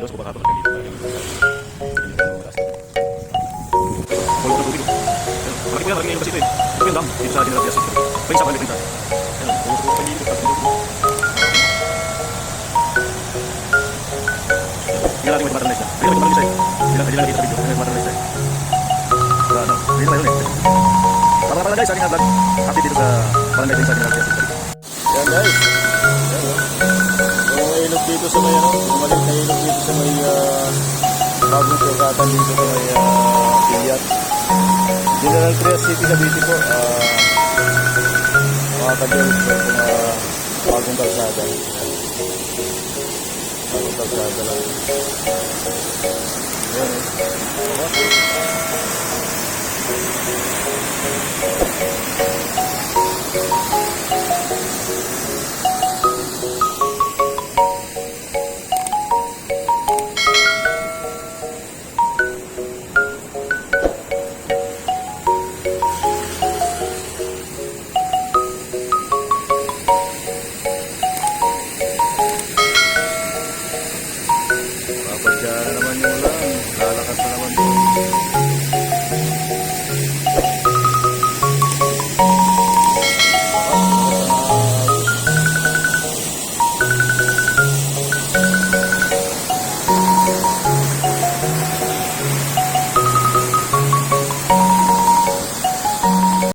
los cobatazos que aquí. Voy otro poquito. Aquí cuidado, aquí hay un pasito. Estoy andando. Y usaba tiene la pieza. Pensa para el pintar. Voy otro poquito. Mira la tengo que matar en esta. Mira la tengo que matar en esta. Mira la tengo que matar en esta. Mira la tengo que matar en esta. Tama pala guys, aking vlog. Happy dito. Yan guys. Yan. Walang ilog dito sa may ano. Walang ilog dito bagong sugatan dito sa may uh, Piliat. General Trias City Cavite po. Mga kadyos po itong uh, bagong kalsada. Bagong kalsada lang. Yan o. Diba?